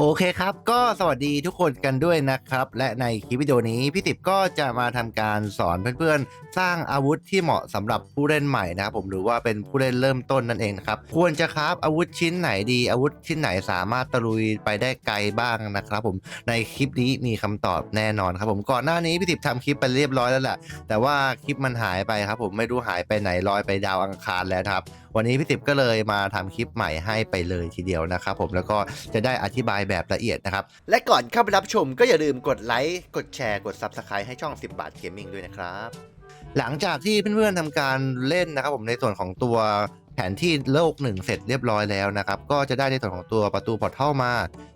โอเคครับ ก็สวัสดีทุกคนกันด้วยนะครับ และในคลิปวิดีโอนี้พี่ติบก็จะมาทำการสอนเพื่อนๆ สร้างอาวุธที่เหมาะสำหรับผู้เล่นใหม่นะครับผมหรือว่าเป็นผู้เล่นเริ่มต้นนั่นเองนะครับควรจะคราฟอาวุธชิ้นไหนดี อาวุธชิ้นไหนสามารถตะลุยไปได้ไกลบ้างนะครับ ผมในคลิปนี้มีคำตอบแน่นอนครับ ผมก่อนหน้านี้พี่ติบทำคลิปไปเรียบร้อยแล้วแหละแต่ว่าคลิปมันหายไปครับ ผมไม่รู้หายไปไหนลอยไปดาวอังคารแล้วครับวันนี้พี่ติบก็เลยมาทำคลิปใหม่ให้ไปเลยทีเดียวนะครับผมแล้วก็จะได้อธิบายแบบละเอียดนะครับ และก่อนเข้าไปรับชมก็อย่าลืมกดไลค์กดแชร์กด Subscribe ให้ช่อง 10 บาทเกมมิ่งด้วยนะครับหลังจากที่เพื่อนๆทำการเล่นนะครับผมในส่วนของตัว แผนที่โลกหนึ่งเสร็จเรียบร้อยแล้วนะครับ ก็จะได้ในส่วนของตัวประตูพอร์ทัลมา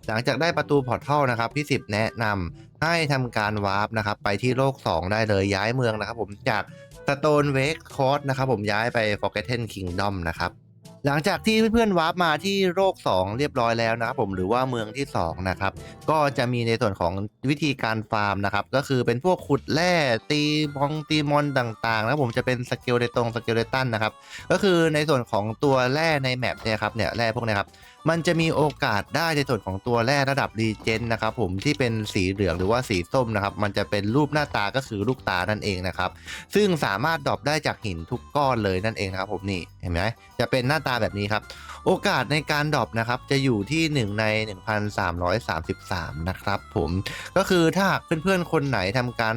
หลังจากได้ประตูพอร์ทัลนะครับพี่สิบแนะนำให้ทำการวาร์ปนะครับไปที่โลก 2 ได้เลยย้ายเมืองนะครับ ผมจากสโตนเวกคอร์สนะครับผมย้ายไปฟอร์เกตเทนคิงดอมนะครับ หลังจากที่เพื่อนๆวาร์ปมาที่โลก 2 เรียบร้อยแล้วนะครับผมหรือว่าเมืองที่ 2 นะครับ ก็จะมีในส่วนของวิธีการฟาร์มนะครับ ก็คือเป็นพวกขุดแร่ตีมองตีมอนต่างๆ แล้วผมจะเป็นสเกลเดตรงสเกลเดตันนะครับ ก็คือในส่วนของตัวแร่ในแมปเนี่ยครับเนี่ยแร่พวกนี้ครับ มันจะมีโอกาสได้ในส่วนของตัวแร่ระดับรีเจนนะครับผมที่เป็นสีเหลืองหรือว่าสีส้มนะครับมันจะเป็นรูปหน้าตาก็คือลูกตานั่นเองนะครับซึ่งสามารถดรอปได้จากหินทุกก้อนเลยนั่นเองนะครับผมนี่เห็นไหมจะเป็นหน้าตาแบบนี้ครับโอกาสในการดรอปนะครับจะอยู่ที่ 1 ใน 1333 นะครับผมก็คือถ้าเพื่อนๆคนไหนทำการ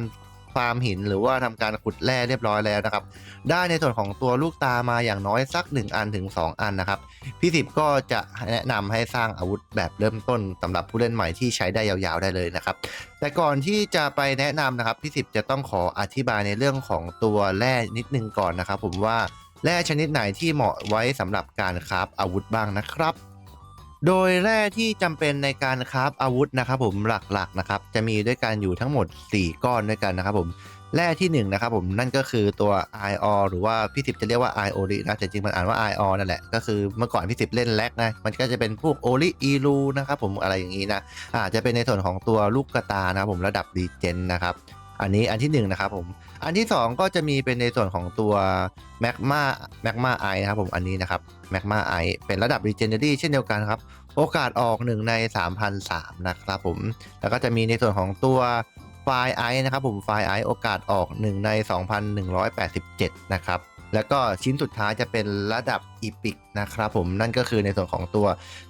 ฟาร์มหิน หรือว่าทำการขุดแร่เรียบร้อยแล้วนะครับ ได้ในส่วนของตัวลูกตามาอย่างน้อยสัก 1 อันถึง 2 อันนะครับ พี่สิบก็จะแนะนำให้สร้างอาวุธแบบเริ่มต้นสำหรับผู้เล่นใหม่ที่ใช้ได้ยาวๆได้เลยนะครับ แต่ก่อนที่จะไปแนะนำนะครับพี่สิบจะต้องขออธิบายในเรื่องของตัวแร่นิดนึงก่อนนะครับ ผมว่าแร่ชนิดไหนที่เหมาะไว้สำหรับการคราฟอาวุธบ้างนะครับ โดยแร่ที่จำเป็นในการคราฟอาวุธนะครับผมหลักๆนะครับจะมีด้วยกันอยู่ทั้งหมด 4 ก้อนด้วยกันนะครับผมแร่ที่1นงนะครับผมนั่นก็คือตัว i o หรือว่าพี่สิบจะเรียกว่า i o r i นะแต่จริงมันอ่านว่า i o นั่นแหละก็คือเมื่อก่อนพี่สิบเล่นแล็กนะมันก็จะเป็นพวกโอริอีลูนะครับผมอะไรอย่างนี้นะอาจจะเป็นในส่วนของตัวลูกกระตานะครับผมระดับรีเจนนะครับ อันนี้อันที่1นนะครับผม อันที่ 2 ก็จะมีเป็นในส่วนของตัวแมกมาแมกมาไอนะครับผมอันนี้นะครับแมกมาไอเป็นระดับรีเจนเนอรี่เช่นเดียวกันครับ โอกาสออก 1 ใน 3,003นะครับผม แล้วก็จะมีในส่วนของตัวไฟไอนะครับผมไฟไอโอกาสออก 1 ใน 2,187 นะครับแล้วก็ชิ้นสุดท้ายจะเป็นระดับอีพิกนะครับผมนั่นก็คือในส่วนของตัว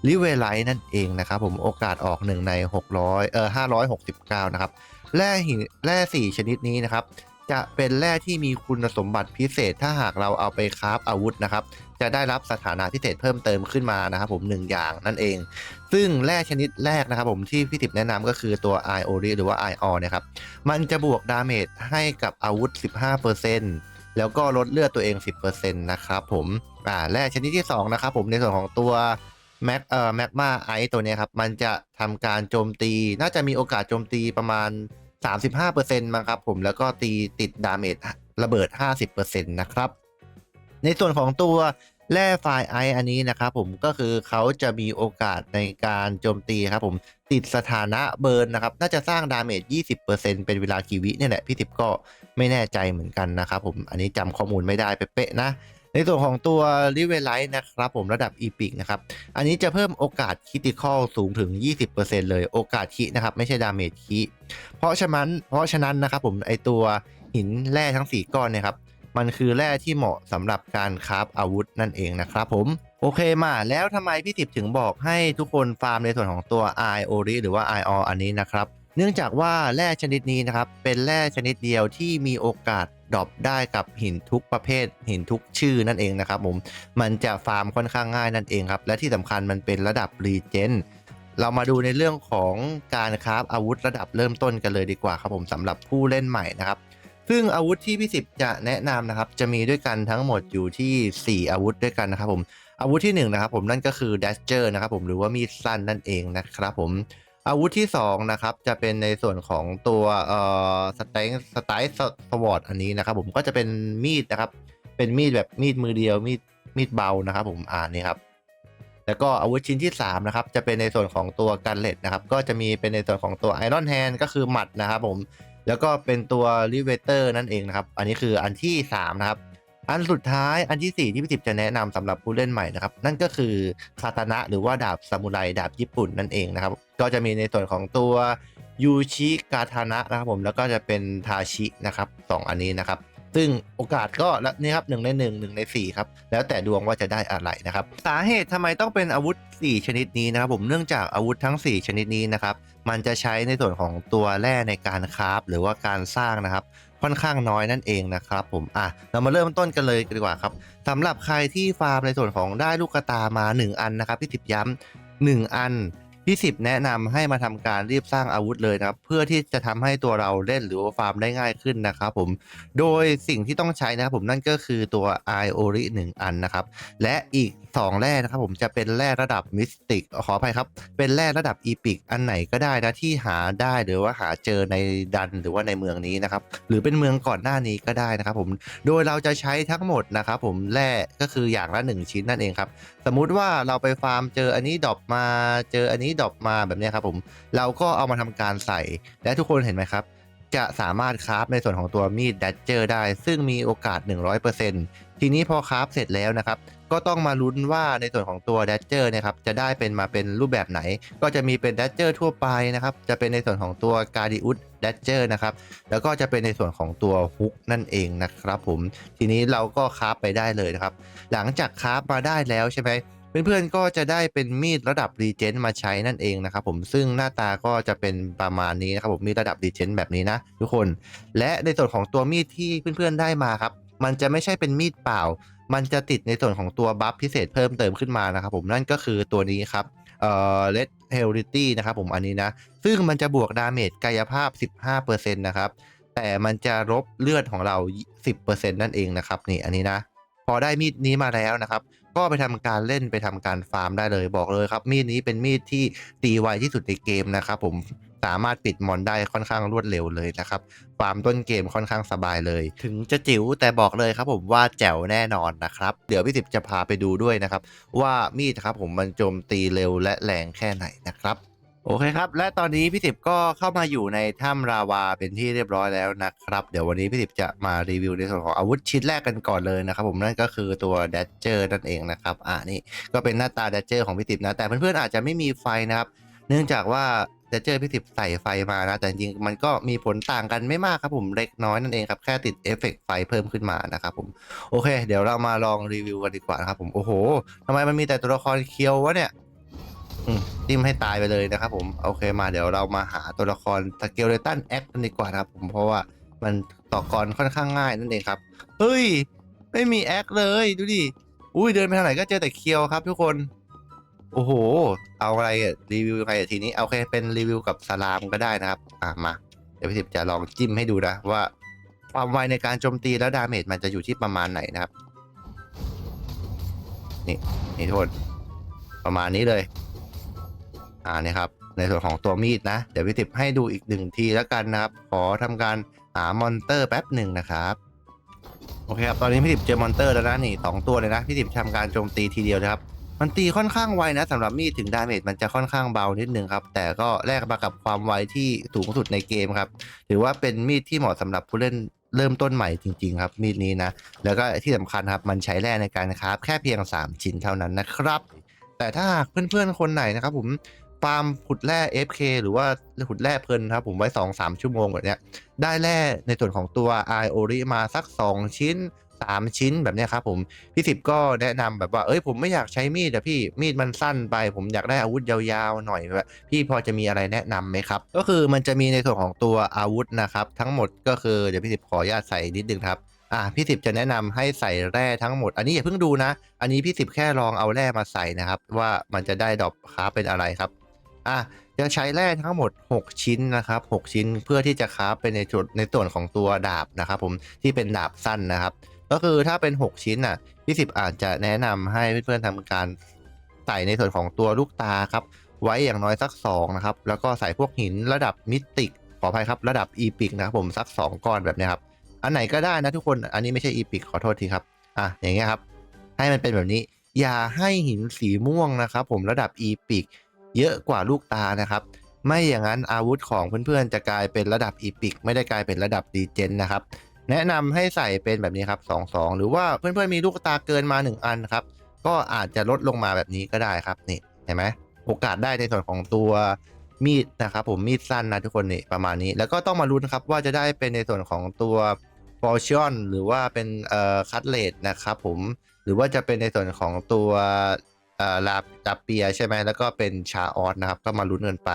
ลิเวไลท์นั่นเองนะครับผมโอกาสออก 1 ใน 600เอ่อ569 นะครับ แร่หินแร่4ชนิดนี้นะครับ จะเป็นแร่ที่มีคุณสมบัติพิเศษ ถ้าหากเราเอาไปคราฟอาวุธนะครับ จะได้รับสถานะพิเศษเพิ่มเติมขึ้นมานะครับ ผมหนึ่งอย่างนั่นเอง ซึ่งแร่ชนิดแรกนะครับ ผมที่พี่ติบแนะนำก็คือตัว i o r i หรือว่า i o นะครับ มันจะบวกดาเมจให้กับอาวุธ 15%แล้วก็ลดเลือดตัวเอง 10%นะครับผมอ่าแร่ชนิดที่2นะครับผมในส่วนของตัว แม็กเอ่อแม็กมาไอตัวนี้ครับ มันจะทำการโจมตี น่าจะมีโอกาสโจมตีประมาณ 35%มั้งครับผมแล้วก็ตีติดดาเมจระเบิด 50%นะครับ ในส่วนของตัวแร่ไฟไออันนี้นะครับผมก็คือเขาจะมีโอกาสในการโจมตีครับผมติดสถานะเบิร์นนะครับ น่าจะสร้างดาเมจ 20%เป็นเวลากี่วิเนี่ยแหละพี่ทิพย์ก็ไม่แน่ใจเหมือนกันนะครับผมอันนี้จำข้อมูลไม่ได้เป๊ะๆนะ ในส่วนของตัวริเวลไลท์นะครับผมระดับอีพิกนะครับ อันนี้จะเพิ่มโอกาสคิติคอลสูงถึง 20%เลยโอกาสคินะครับ ไม่ใช่ดาเมจคิเพราะฉะนั้นเพราะฉะนั้นนะครับผมไอตัวหินแร่ทั้ง 4 ก้อนเนะครับ มันคือแร่ที่เหมาะสำหรับการคราฟอาวุธนั่นเองนะครับผมโอเคมาแล้วทำไมพี่ติบถึงบอกให้ทุกคนฟาร์มในส่วนของตัว i o r i หรือว่า i o อันนี้นะครับ เนื่องจากว่าแร่ชนิดนี้นะครับ เป็นแร่ชนิดเดียวที่มีโอกาส ดรอปได้กับหินทุกประเภท หินทุกชื่อนั่นเองนะครับผม มันจะฟาร์มค่อนข้างง่ายนั่นเองครับ และที่สำคัญมันเป็นระดับรีเจนเรามาดูในเรื่องของการคราฟอาวุธระดับเริ่มต้นกันเลยดีกว่าครับผมสำหรับผู้เล่นใหม่นะครับซึ่งอาวุธที่พี่สิบจะแนะนำนะครับ จะมีด้วยกันทั้งหมดอยู่ที่ 4 อาวุธด้วยกันนะครับผมอาวุธที่1นะครับผมนั่นก็คือ Dasher นะครับผมหรือว่ามีดสั้นนั่นเองนะครับผม อาวุธที่2นะครับจะเป็นในส่วนของตัวเอ่อสไตล์สไตล์สวอตอันนี้นะครับ ผมก็จะเป็นมีดนะครับ เป็นมีดแบบมีดมือเดียวมีดมีดเบานะครับ ผมอ่านนี่ครับแล้วก็อาวุธชิ้นที่3นะครับจะเป็นในส่วนของตัวกันเลตนะครับ ก็จะมีเป็นในส่วนของตัวไอรอนแฮนก็คือหมัดนะครับ ผมแล้วก็เป็นตัวริเวเตอร์นั่นเองนะครับ อันนี้คืออันที่3นะครับอันสุดท้ายอันที่ 4 ที่พี่ติบจะแนะนำสำหรับผู้เล่นใหม่นะครับ นั่นก็คือคาตานะหรือว่าดาบซามูไรดาบญี่ปุ่นนั่นเองนะครับ ก็จะมีในส่วนของตัวยูชิกาทานะนะครับผมแล้วก็จะเป็นทาชินะครับสองอันนี้นะครับซึ่งโอกาสก็และนี่ครับหนึ่งในหนึ่งหนึ่งในสี่ครับแล้วแต่ดวงว่าจะได้อะไรนะครับสาเหตุทำไมต้องเป็นอาวุธ 4 ชนิดนี้นะครับผมเนื่องจากอาวุธทั้ง 4 ชนิดนี้นะครับมันจะใช้ในส่วนของตัวแร่ในการคราฟหรือว่าการสร้างนะครับค่อนข้างน้อยนั่นเองนะครับผมอะเรามาเริ่มต้นกันเลยดีกว่าครับสำหรับใครที่ฟาร์มในส่วนของได้ลูกกระตามา 1 อันนะครับพี่สิบย้ำหนึ่งอัน พี่สิบแนะนำให้มาทำการรีบสร้างอาวุธเลยนะครับ เพื่อที่จะทำให้ตัวเราเล่นหรือว่าฟาร์มได้ง่ายขึ้นนะครับผมโดยสิ่งที่ต้องใช้นะครับผมนั่นก็คือตัว i o r i 1 อันนะครับ และอีก2แร่นะครับผมจะเป็นแร่ระดับมิสติกขออภัยครับ เป็นแร่ระดับอีพิกอันไหนก็ได้นะที่หาได้หรือว่าหาเจอในดันหรือว่าในเมืองนี้นะครับ หรือเป็นเมืองก่อนหน้านี้ก็ได้นะครับผมโดยเราจะใช้ทั้งหมดนะครับผมแร่ก็คืออย่างละ 1 ชิ้นนั่นเองครับ สมมุติว่าเราไปฟาร์มเจออันนี้ดรอปมาเจออันนี้ดรอปมาแบบนี้ครับผมเราก็เอามาทำการใส่และทุกคนเห็นไหมครับจะสามารถคราฟในส่วนของตัวมีดดัตเจอร์ได้ ซึ่งมีโอกาส 100%ทีนี้พอคราฟเสร็จแล้วนะครับ ก็ต้องมาลุ้นว่าในส่วนของตัวดัตเจอร์นี่ยครับจะได้เป็นมาเป็นรูปแบบไหน ก็จะมีเป็นดัตเจอร์ทั่วไปนะครับ จะเป็นในส่วนของตัวการดิอุสดัตเจอร์นะครับ แล้วก็จะเป็นในส่วนของตัวฮุกนั่นเองนะครับผม ทีนี้เราก็คราฟไปได้เลยนะครับ หลังจากคราฟมาได้แล้วใช่ไหมเพื่อนๆก็จะได้เป็นมีดระดับรีเจนต์มาใช้นั่นเองนะครับผมซึ่งหน้าตาก็จะเป็นประมาณนี้นะครับผมมีดระดับรีเจนต์แบบนี้นะทุกคน และในส่วนของตัวมีดที่เพื่อนๆได้มาครับ มันจะไม่ใช่เป็นมีดเปล่า มันจะติดในส่วนของตัวบัฟพิเศษเพิ่มเติมขึ้นมานะครับผมนั่นก็คือตัวนี้ครับเอ่อ Red h e l i t y นะครับผมอันนี้นะ ซึ่งมันจะบวกดาเมจกายภาพ 15%นะครับ แต่มันจะลบเลือดของเรา 10%นั่นเองนะครับนี่อันนี้นะ พอได้มีดนี้มาแล้วนะครับ ก็ไปทำการเล่นไปทำการฟาร์มได้เลยบอกเลยครับ มีดนี้เป็นมีดที่ตีไวที่สุดในเกมนะครับผมสามารถปิดมอนได้ค่อนข้างรวดเร็วเลยนะครับฟาร์มต้นเกมค่อนข้างสบายเลย ถึงจะจิ๋วแต่บอกเลยครับผมว่าแจ๋วแน่นอนนะครับ เดี๋ยวพี่สิบจะพาไปดูด้วยนะครับ ว่ามีดครับผมมันโจมตีเร็วและแรงแค่ไหนนะครับ โอเคครับ และตอนนี้พี่สิบก็เข้ามาอยู่ในถ้ำราวาเป็นที่เรียบร้อยแล้วนะครับ เดี๋ยววันนี้พี่สิบจะมารีวิวในส่วนของอาวุธชิ้นแรกกันก่อนเลยนะครับ ผมนั่นก็คือตัวดัตเจอร์นั่นเองนะครับอ่านี่ก็เป็นหน้าตาดัตเจอร์ของพี่สิบนะ แต่เพื่อนๆอาจจะไม่มีไฟนะครับ เนื่องจากว่าดัตเจอร์พี่สิบใส่ไฟมานะ แต่จริงมันก็มีผลต่างกันไม่มากครับผมเล็กน้อยนั่นเองครับแค่ติดเอฟเฟกต์ไฟเพิ่มขึ้นมานะครับผมโอเค เดี๋ยวเรามาลองรีวิวกันดีกว่านะครับผมโอ้โหทำไมมันมีแต่ตัวละครเคียววะเนี่ย อืมจิ้มให้ตายไปเลยนะครับผมโอเคมาเดี๋ยวเรามาหาตัวละครสเกลเลตันแอคกันดีกว่าครับผมเพราะว่ามันต่อกรค่อนข้างง่ายนั่นเองครับ เฮ้ย ไม่มีแอคเลยดูดิอุ้ยเดินไปทางไหนก็เจอแต่เคียวครับทุกคน โอ้โห เอาอะไรอะรีวิวยังไงอะทีนี้โอเคเป็นรีวิวกับสลามก็ได้นะครับ อะมา เดี๋ยวพี่ทิพย์จะลองจิ้มให้ดูนะว่า ความไวในการโจมตีแล้วดาเมจมันจะอยู่ที่ประมาณไหนนะครับ นี่นี่โทุกคนประมาณนี้เลย อ่านี่ครับในส่วนของตัวมีดนะ เดี๋ยวพี่ติบให้ดูอีกหนึ่งทีแล้วกันนะครับ ขอทำการหามอนเตอร์แป๊บหนึ่งนะครับ โอเคครับตอนนี้พี่ติบเจอมอนเตอร์แล้วนะนี่สองตัวเลยนะพี่ติบทำการโจมตีทีเดียวนะครับมันตีค่อนข้างไวนะสำหรับมีดถึงดาเมจมันจะค่อนข้างเบานิดนึงครับ แต่ก็แลกมากับความไวที่สูงสุดในเกมครับถือว่าเป็นมีดที่เหมาะสำหรับผู้เล่นเริ่มต้นใหม่จริงๆครับมีดนี้นะ แล้วก็ที่สำคัญครับมันใช้แร่ในการคราฟแค่เพียง 3 ชิ้นเท่านั้นนะครับ แต่ถ้าหากเพื่อนๆคนไหนนะครับผม ฟาร์มขุดแร่ FK หรือว่าขุดแร่เพลินครับ ผมไว้ 2-3 ชั่วโมงแบบเนี้ย ได้แร่ในส่วนของตัว i o r i มาสัก 2 ชิ้น 3 ชิ้นแบบเนี้ยครับผม พี่สิบก็แนะนำแบบว่า เอ้ยผมไม่อยากใช้มีดอะพี่มีดมันสั้นไป ผมอยากได้อาวุธยาวๆหน่อยแบบพี่พอจะมีอะไรแนะนำไหมครับ ก็คือมันจะมีในส่วนของตัวอาวุธนะครับ ทั้งหมดก็คือเดี๋ยวพี่สิบขออนุญาตใส่นิดนึงครับอ่าพี่สิบจะแนะนำให้ใส่แร่ทั้งหมด อันนี้อย่าเพิ่งดูนะ อันนี้พี่สิบแค่ลองเอาแร่มาใส่นะครับ ว่ามันจะได้ดอกคราเป็นอะไรครับ อะจะใช้แร่ทั้งหมด 6 ชิ้นนะครับ 6 ชิ้นเพื่อที่จะคราฟเป็นในจุดในส่วนของตัวดาบนะครับผมที่เป็นดาบสั้นนะครับ ก็คือถ้าเป็น 6 ชิ้นน่ะพี่สิบอาจจะแนะนำให้เพื่อนๆทำการใส่ในส่วนของตัวลูกตาครับ ไว้อย่างน้อยสัก2นะครับแล้วก็ใส่พวกหินระดับมิติกขออภัยครับระดับอีพิกนะครับผมสัก 2 ก้อนแบบนี้ครับอันไหนก็ได้นะทุกคนอันนี้ไม่ใช่อีพิกขอโทษทีครับอะอย่างเงี้ยครับให้มันเป็นแบบนี้ อย่าให้หินสีม่วงนะครับผมระดับอีพิก เยอะกว่าลูกตานะครับ ไม่อย่างนั้นอาวุธของเพื่อนๆ จะกลายเป็นระดับอีพิกไม่ได้กลายเป็นระดับดีเจนนะครับ แนะนำให้ใส่เป็นแบบนี้ครับ2 2 หรือว่าเพื่อนๆมีลูกตาเกินมา 1 อันครับ ก็อาจจะลดลงมาแบบนี้ก็ได้ครับนี่เห็นไหมโอกาสได้ในส่วนของตัวมีดนะครับผมมีดสั้นนะทุกคนนี่ประมาณนี้ แล้วก็ต้องมาลุ้นครับว่าจะได้เป็นในส่วนของตัวฟอร์ช n นหรือว่าเป็นเอ่อคัตเลตนะครับผมหรือว่าจะเป็นในส่วนของตัว ลาลาเปียใช่ไหมแล้วก็เป็นชาออสนะครับ ก็มาลุ้นกันไป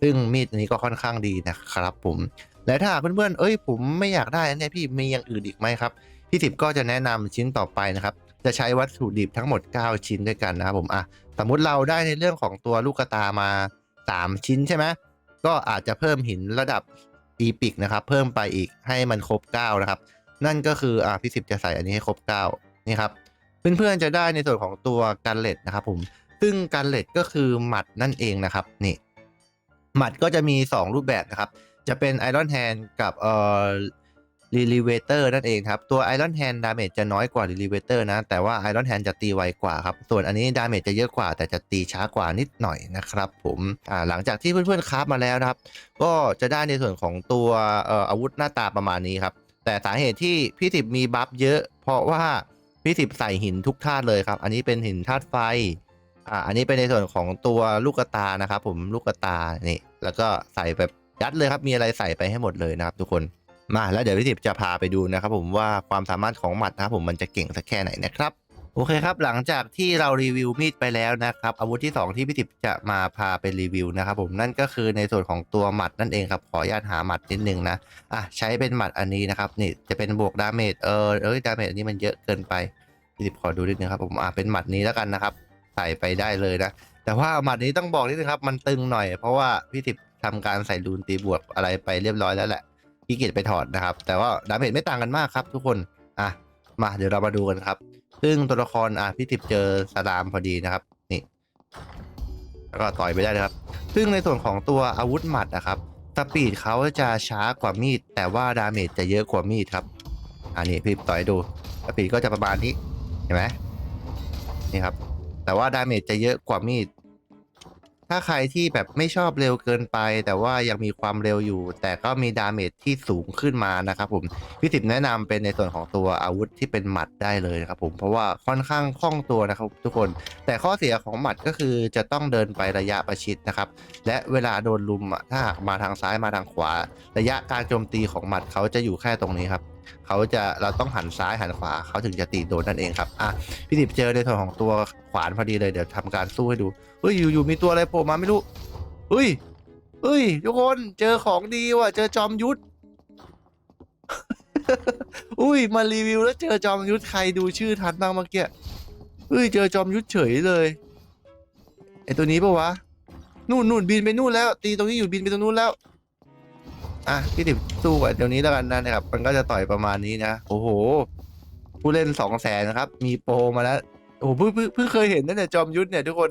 ซึ่งมีดอันนี้ก็ค่อนข้างดีนะครับผม และถ้าหากเพื่อนๆเอ้ยผมไม่อยากได้อันเนี้ยพี่มีอย่างอื่นอีกไหมครับพี่สิบก็จะแนะนำชิ้นต่อไปนะครับ จะใช้วัตถุดิบทั้งหมด 9 ชิ้นด้วยกันนะครับผมอะสมมุติเราได้ในเรื่องของตัวลูกกตามา 3 ชิ้นใช่ไหมก็อาจจะเพิ่มหินระดับอีพิกนะครับ เพิ่มไปอีกให้มันครบ 9 นะครับ นั่นก็คืออะพี่สิบจะใส่อันนี้ให้ครบ 9 นี่ครับ เพื่อนๆจะได้ในส่วนของตัวกันเลตนะครับผมซึ่งกันเลตก็คือหมัดนั่นเองนะครับนี่หมัดก็จะมี 2 รูปแบบนะครับ จะเป็น Iron Hand กับเอ่อ r e l e v a t o r นั่นเองครับ ตัว Iron Hand ดาเมจจะน้อยกว่า r e l e v a t o r นะ แต่ว่า Iron Hand จะตีไวกว่าครับ ส่วนอันนี้ดาเมจจะเยอะกว่า แต่จะตีช้ากว่านิดหน่อยนะครับผมอ่าหลังจากที่เพื่อนๆคราฟมาแล้วนะครับ ก็จะได้ในส่วนของตัวเอ่ออาวุธหน้าตาประมาณนี้ครับ แต่สาเหตุที่พี่สิบมีบัฟเยอะ เพราะว่า พี่สิบใส่หินทุกธาตุเลยครับ อันนี้เป็นหินธาตุไฟ อ่า อันนี้เป็นในส่วนของตัวลูกกตานะครับ ผมลูกกตานี่ แล้วก็ใส่แบบยัดเลยครับ มีอะไรใส่ไปให้หมดเลยนะครับ ทุกคน มาแล้วเดี๋ยวพี่สิบจะพาไปดูนะครับ ผมว่าความสามารถของหมัดนะครับผมมันจะเก่งสักแค่ไหนนะครับ โอเคครับ หลังจากที่เรารีวิวมีดไปแล้วนะครับ อาวุธที่ 2 ที่พี่ทิพย์จะมาพาไปรีวิวนะครับผมนั่นก็คือในส่วนของตัวหมัดนั่นเองครับ ขออนุญาตหาหมัดนิดนึงนะอะใช้เป็นหมัดอันนี้นะครับนี่จะเป็นบวกดาเมจเออเอ้ยดาเมจอันนี้มันเยอะเกินไปพี่ทิพย์ขอดูนิดนึงครับผมอะเป็นหมัดนี้แล้วกันนะครับ ใส่ไปได้เลยนะ แต่ว่าหมัดนี้ต้องบอกนิดนึงครับ มันตึงหน่อย เพราะว่าพี่ทิพย์ทำการใส่รูนตีบวกอะไรไปเรียบร้อยแล้วแหละพี่เกียจไปถอดนะครับ แต่ว่าดาเมจไม่ต่างกันมากครับ ทุกคนอะมาเดี๋ยวเรามาดูกันครับ ซึ่งตัวละครอะพี่ติบเจอสลามพอดีนะครับ นี่ แล้วก็ต่อยไปได้เลยครับ ซึ่งในส่วนของตัวอาวุธหมัดนะครับสปีดเขาจะช้ากว่ามีด แต่ว่าดาเมจจะเยอะกว่ามีดครับ อันนี้พี่ต่อยดูสปีดก็จะประมาณนี้ เห็นไหมนี่ครับ แต่ว่าดาเมจจะเยอะกว่ามีด ถ้าใครที่แบบไม่ชอบเร็วเกินไป แต่ว่ายังมีความเร็วอยู่ แต่ก็มีดาเมจที่สูงขึ้นมานะครับผมพี่สิบแนะนำเป็นในส่วนของตัวอาวุธที่เป็นหมัดได้เลยครับผมเพราะว่าค่อนข้างคล่องตัวนะครับทุกคน แต่ข้อเสียของหมัดก็คือจะต้องเดินไประยะประชิดนะครับและเวลาโดนลุมถ้าหากมาทางซ้ายมาทางขวา ระยะการโจมตีของหมัดเขาจะอยู่แค่ตรงนี้ครับ เขาจะเราต้องหันซ้ายหันขวาเขาถึงจะตีโดนนั่นเองครับอะพี่ดิบเจอในส่วนของตัวขวานพอดีเลยเดี๋ยวทำการสู้ให้ดูเฮ้ยอยู่ๆมีตัวอะไรโผล่มาไม่รู้เฮ้ยเฮ้ยทุกคนเจอของดีว่ะเจอจอมยุทธอุ้ยมารีวิวแล้วเจอจอมยุทธใครดูชื่อทันบ้างเมื่อกี้เฮ้ยเจอจอมยุทธเฉยเลยไอตัวนี้ปะวะนู่นนู่นบินไปนู่นแล้ว ตีตรงนี้อยู่บินไปตรงนู้นแล้ว อะพี่ดิบสู้กับเดี๋ยวนี้แล้วกันนะนะครับ มันก็จะต่อยประมาณนี้นะ โอ้โห ผู้เล่นสองแสนนะครับ มีโปรมาแล้ว โอ้โหเพิ่งเพิ่งเพิ่งเคยเห็นนั่นแหละจอมยุทธเนี่ยทุกคน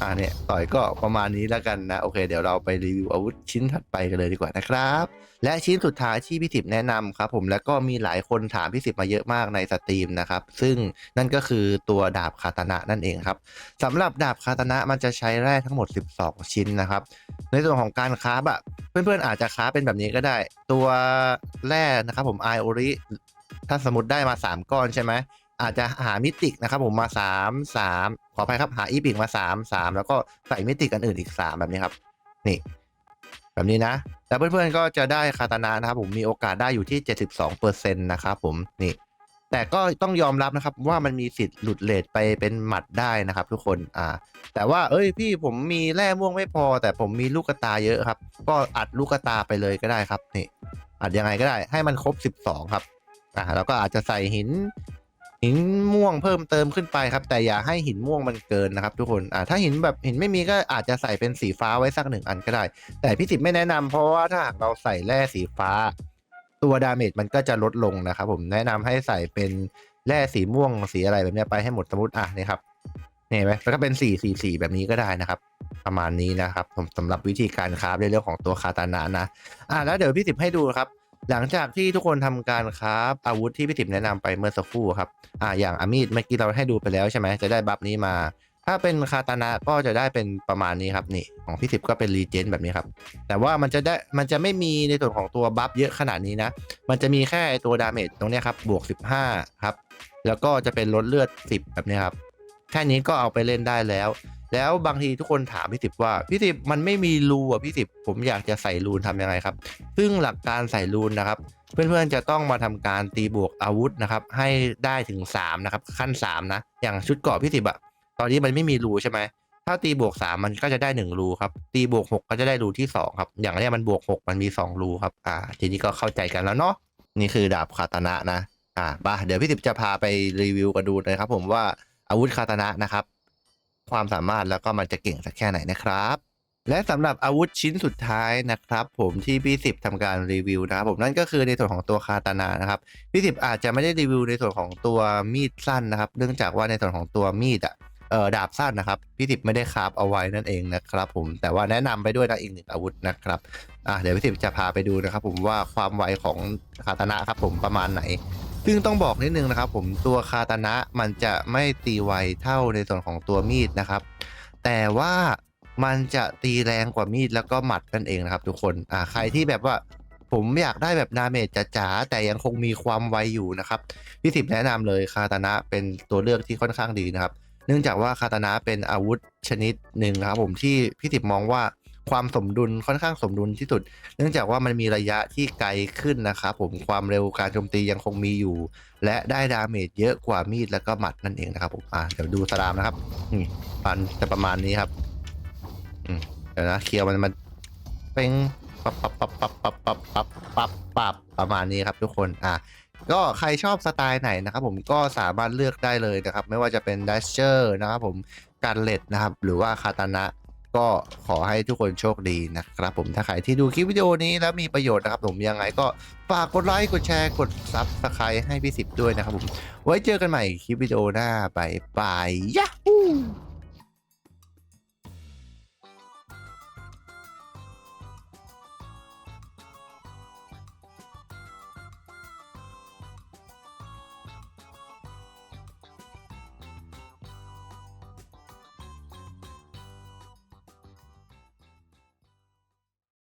อ่าเนี่ย ต่อยก็ประมาณนี้แล้วกันนะ โอเค เดี๋ยวเราไปรีวิวอาวุธชิ้นถัดไปกันเลยดีกว่านะครับ และชิ้นสุดท้ายที่พี่สิบแนะนำครับผม แล้วก็มีหลายคนถามพี่สิบมาเยอะมากในสตรีมนะครับ ซึ่งนั่นก็คือตัวดาบคาตานะนั่นเองครับ สำหรับดาบคาตานะมันจะใช้แร่ทั้งหมด 12 ชิ้นนะครับ ในส่วนของการค้าบอะ เพื่อนๆ อาจจะค้าเป็นแบบนี้ก็ได้ ตัวแร่นะครับผมไอโอริถ้าสมมติได้มา 3 ก้อนใช่ไหมอาจจะหามิติกนะครับผมมา 3 3 ขออภัยครับหาอีพิกมา 3 3 แล้วก็ใส่มิติกอันอื่นอีก 3 แบบนี้ครับ นี่ แบบนี้นะ แล้วเพื่อนๆก็จะได้คาตานะนะครับผมมีโอกาสได้อยู่ที่ 72%นะครับผมนี่ แต่ก็ต้องยอมรับนะครับว่ามันมีสิทธิ์หลุดเลทไปเป็นหมัดได้นะครับทุกคนอ่าแต่ว่าเอ้ยพี่ผมมีแร่ม่วงไม่พอ แต่ผมมีลูกตาเยอะครับ ก็อัดลูกตาไปเลยก็ได้ครับนี่อัดยังไงก็ได้ให้มันครบ 12 ครับอ่าแล้วก็อาจจะใส่หินหินม่วงเพิ่มเติมขึ้นไปครับ แต่อย่าให้หินม่วงมันเกินนะครับ ทุกคนอ่าถ้าหินแบบหินไม่มีก็อาจจะใส่เป็นสีฟ้าไว้สักหนึ่งอันก็ได้ แต่พี่สิบไม่แนะนำเพราะว่าถ้าหากเราใส่แร่สีฟ้า ตัวดาเมจมันก็จะลดลงนะครับผมแนะนำให้ใส่เป็นแร่สีม่วงสีอะไรแบบนี้ไปให้หมดสมมติอะนี่ครับเห็นไหมแล้วก็เป็นสีสีสีแบบนี้ก็ได้นะครับ ประมาณนี้นะครับผมสำหรับวิธีการคราฟในเรื่องของตัวคาตานะนะอะแล้วเดี๋ยวพี่สิบให้ดูครับ หลังจากที่ทุกคนทำการคราฟอาวุธที่พี่สิบแนะนำไปเมื่อสักครู่ครับอะอย่างอามีดเมื่อกี้เราให้ดูไปแล้วใช่ไหมจะได้บัฟนี้มา ถ้าเป็นคาตานะก็จะได้เป็นประมาณนี้ครับนี่ของพี่สิบก็เป็นรีเจนแบบนี้ครับ แต่ว่ามันจะได้มันจะไม่มีในส่วนของตัวบัฟเยอะขนาดนี้นะ มันจะมีแค่ตัวดาเมจตรงนี้ครับบวก 15 ครับ แล้วก็จะเป็นลดเลือด 10 แบบนี้ครับ แค่นี้ก็เอาไปเล่นได้แล้ว แล้วบางทีทุกคนถามพี่สิบว่าพี่สิบมันไม่มีรูอะพี่สิบผมอยากจะใส่รูนทำยังไงครับ ซึ่งหลักการใส่รูนนะครับ เพื่อนๆจะต้องมาทำการตีบวกอาวุธนะครับให้ได้ถึง3นะครับขั้น3นะอย่างชุดเกราะพี่สิบอะ ตอนนี้มันไม่มีรูใช่ไหมถ้าตีบวก3มันก็จะได้1รูครับ ตีบวก6ก็จะได้รูที่2ครับ อย่างนี้มันบวก6มันมี2รูครับ อ่า ทีนี้ก็เข้าใจกันแล้วเนาะ นี่คือดาบคาตานะนะ อ่าป่ะเดี๋ยวพี่สิบจะพาไปรีวิวกันดูนะครับ ผมว่าอาวุธคาตานะนะครับ ความสามารถแล้วก็มันจะเก่งสักแค่ไหนนะครับ และสำหรับอาวุธชิ้นสุดท้ายนะครับ ผมที่พี่สิบทำการรีวิวนะครับผมนั่นก็คือในส่วนของตัวคาตานานะครับพี่สิบอาจจะไม่ได้รีวิวในส่วนของตัวมีดสั้นนะครับ เนื่องจากว่าในส่วนของตัวมีดอะเออดาบสั้นนะครับ พี่สิบไม่ได้คราฟเอาไว้นั่นเองนะครับผมแต่ว่าแนะนำไปด้วยนะอีกหนึ่งอาวุธนะครับอะเดี๋ยวพี่สิบจะพาไปดูนะครับ ผมว่าความไวของคาตานะครับผมประมาณไหน ซึ่งต้องบอกนิดนึงนะครับ ผมตัวคาตานะมันจะไม่ตีไวเท่าในส่วนของตัวมีดนะครับ แต่ว่ามันจะตีแรงกว่ามีดแล้วก็หมัดนั่นเองนะครับ ทุกคนอ่าใครที่แบบว่าผมอยากได้แบบดาเมจจ๋าแต่ยังคงมีความไวอยู่นะครับพี่สิบแนะนำเลยคาตานะเป็นตัวเลือกที่ค่อนข้างดีนะครับ เนื่องจากว่าคาตานะเป็นอาวุธชนิดหนึ่งครับผมที่พี่สิบมองว่าความสมดุลค่อนข้างสมดุลที่สุด เนื่องจากว่ามันมีระยะที่ไกลขึ้นนะครับผมความเร็วการโจมตียังคงมีอยู่ และได้ดาเมจเยอะกว่ามีดแล้วก็หมัดนั่นเองนะครับผมอ่าเดี๋ยวดูสลามนะครับนี่ปันจะประมาณนี้ครับอืมเดี๋ยวนะเคลียร์มันมันเป็นปับปับปับปับปับปับปับปับประมาณนี้ครับทุกคนอะ ก็ใครชอบสไตล์ไหนนะครับผมก็สามารถเลือกได้เลยนะครับ ไม่ว่าจะเป็นดัชเชอร์นะครับผมการเล็ดนะครับ หรือว่าคาตานะก็ขอให้ทุกคนโชคดีนะครับผมถ้าใครที่ดูคลิปวิดีโอนี้แล้วมีประโยชน์นะครับผมยังไงก็ฝากกดไลค์กดแชร์กดซับสไครต์ให้พี่สิบด้วยนะครับผม ไว้เจอกันใหม่คลิปวิดีโอหน้าบายบายยะฮู